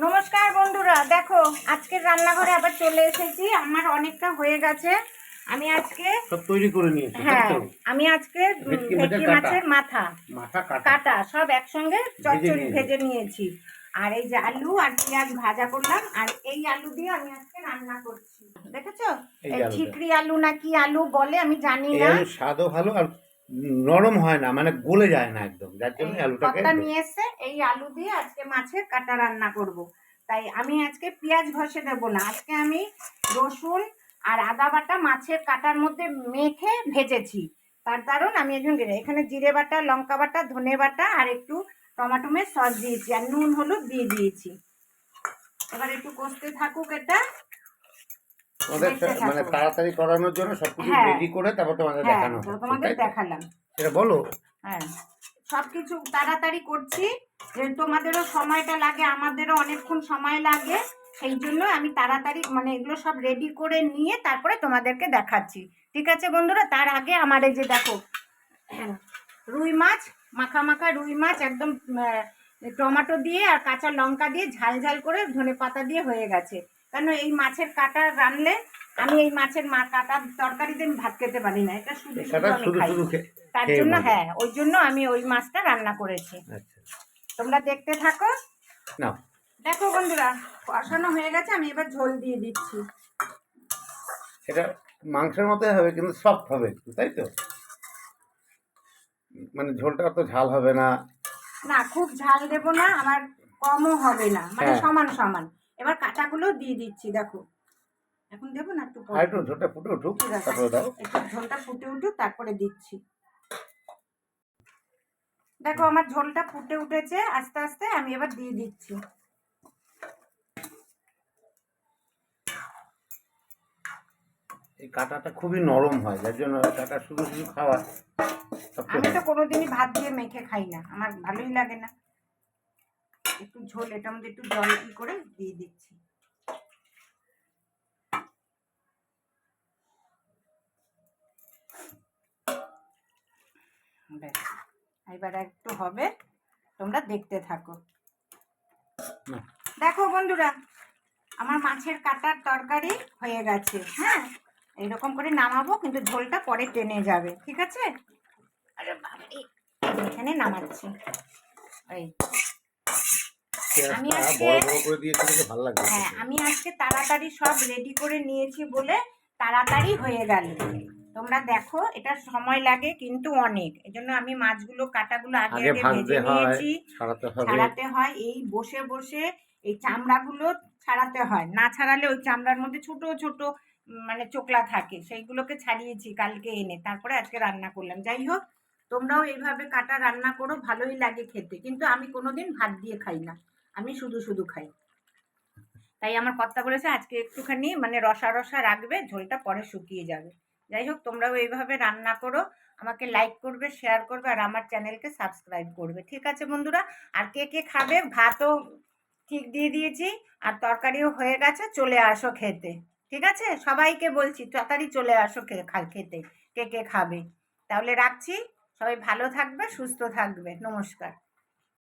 নমস্কার বন্ধুরা দেখো আজকে রান্নাঘরে আবার চলে এসেছি। আমার অনেকটা হয়ে গেছে। আমি আজকে সব তৈরি করে নিয়েছি হ্যাঁ আমি আজকে ভেটকি মাছের মাথা। মাথা কাটা। সব একসঙ্গে চচ্চড়ি ভেজে নিয়েছি। আর এই যে আলু আর পেঁয়াজ ভাজা করলাম আর এই আলু দিয়ে আমি আজকে রান্না করছি। দেখেছ? এই ঠিকরি আলু না কি আলু বলে আমি জানি না। স্বাদও ভালো আর নরম হয় না মানে গলে যায় না একদম। যার জন্য আলুটাকে নিয়ে এসে এই আলু দিয়ে আজকে মাছের কাটা রান্না করব। তাই আমি আজকে পেঁয়াজ ঘষে দেবো না আজকে আমি রসুন আর আদা বাটা মাছের কাটার মধ্যে মেখে ভেজেছি। তার কারণ আমি একজন এখানে জিরে বাটা লঙ্কা বাটা ধনে বাটা আর একটু টমাটোমের সস দিয়েছি আর নুন হলুদ দিয়ে দিয়েছি। এবার একটু কষতে থাকুক এটা। মানে তাড়াতাড়ি করানোর জন্য সবকিছু হ্যাঁ। রেডি করে তারপর তোমাদের হ্যাঁ দেখানো তোমাদের দেখালাম। সেটা বলো। হ্যাঁ সব কিছু তাড়াতাড়ি করছি তোমাদেরও সময়টা লাগে আমাদেরও অনেকক্ষণ সময় লাগে সেই জন্য আমি তাড়াতাড়ি মানে এগুলো সব রেডি করে নিয়ে তারপরে তোমাদেরকে দেখাচ্ছি। ঠিক আছে বন্ধুরা? তার আগে আমার এই যে দেখো হ্যাঁ, রুই মাছ মাখা মাখা রুই মাছ একদম টমেটো দিয়ে আর কাঁচা লঙ্কা দিয়ে ঝাল ঝাল করে ধনে পাতা দিয়ে হয়ে গেছে। কেন এই মাছের কাটা রানলে আমি এই মাছের মা কাটার তরকারিতে আমি ভাত খেতে পারি না এটা শুধু শুধু আমি খাই। তার জন্য হ্যাঁ ওই জন্য আমি ওই মাছটা রান্না করেছি। আচ্ছা। তোমরা দেখতে থাকো। নাও। দেখো বন্ধুরা কষানো হয়ে গেছে আমি এবার ঝোল দিয়ে দিচ্ছি। এটা মাংসের মতো হবে কিন্তু সফট হবে একটু তাই তো? মানে ঝোলটা তো ঝাল হবে না। না খুব ঝাল দেবো না আমার কমও হবে না মানে হ্যাঁ। সমান সমান। এবার কাঁচাগুলো দিয়ে দিচ্ছি দেখো। এখন দেবো না একটু? একটু ঝোলটা ফুটে উঠুক তারপরে দাও। একটু ঝোলটা ফুটে উঠুক তারপরে দিচ্ছি। দেখো আমার ঝোলটা ফুটে উঠেছে আস্তে আস্তে আমি এবার দিয়ে দিচ্ছি। এই কাঁটাটা খুবই নরম হয় যার জন্য কাঁটা শুধু শুধু খাওয়া আমি তো কোনোদিনই ভাত দিয়ে মেখে খাই না আমার ভালোই লাগে না। একটু ঝোল এটার মধ্যে একটু জল কি করে দিয়ে দিচ্ছি। ব্যাস, এবার একটু হবে তোমরা দেখতে থাকো। দেখো বন্ধুরা আমার মাছের কাটার তরকারি হয়ে গেছে হ্যাঁ? এইরকম করে নামাবো কিন্তু ঝোলটা পরে টেনে যাবে ঠিক আছে? আরে বাবারে, এখানে নামাচ্ছি। এই। আমি আজকে- হ্যাঁ। আমি আজকে তাড়াতাড়ি সব রেডি করে নিয়েছি বলে তাড়াতাড়ি হয়ে গেল। তোমরা দেখো এটা সময় লাগে কিন্তু অনেক। এজন্য আমি মাছগুলো কাটাগুলো আগে আগে ভেজে নিয়েছি। ছাড়াতে হয় এই বসে বসে এই চামড়াগুলো ছাড়াতে হয়। না ছাড়ালে ওই চামড়ার মধ্যে ছোট ছোট মানে চোকলা থাকে সেইগুলোকে ছাড়িয়েছি কালকে এনে। তারপরে আজকে রান্না করলাম। যাই হোক তোমরাও এইভাবে কাটা রান্না করো ভালোই লাগে খেতে। কিন্তু আমি কোনোদিন ভাত দিয়ে খাই না। আমি শুধু শুধু খাই। তাই আমার কর্তা বলেছে, আজকে একটুখানি মানে রসা রসা রাখবে, ঝোলটা পরে শুকিয়ে যাবে। যাই হোক, তোমরাও এইভাবে রান্না করো, আমাকে লাইক করবে শেয়ার করবে, আর আমার চ্যানেলকে সাবস্ক্রাইব করবে। ঠিক আছে বন্ধুরা, আর কে কে খাবে? ভাতও ঠিক দিয়ে দিয়েছি, আর তরকারিও হয়ে গেছে, চলে আসো খেতে। ঠিক আছে? সবাইকে বলছি, তাড়াতাড়ি চলে আসো খেতে, কে কে খাবে। তাহলে রাখছি, সবাই ভালো থাকবে, সুস্থ থাকবে। নমস্কার।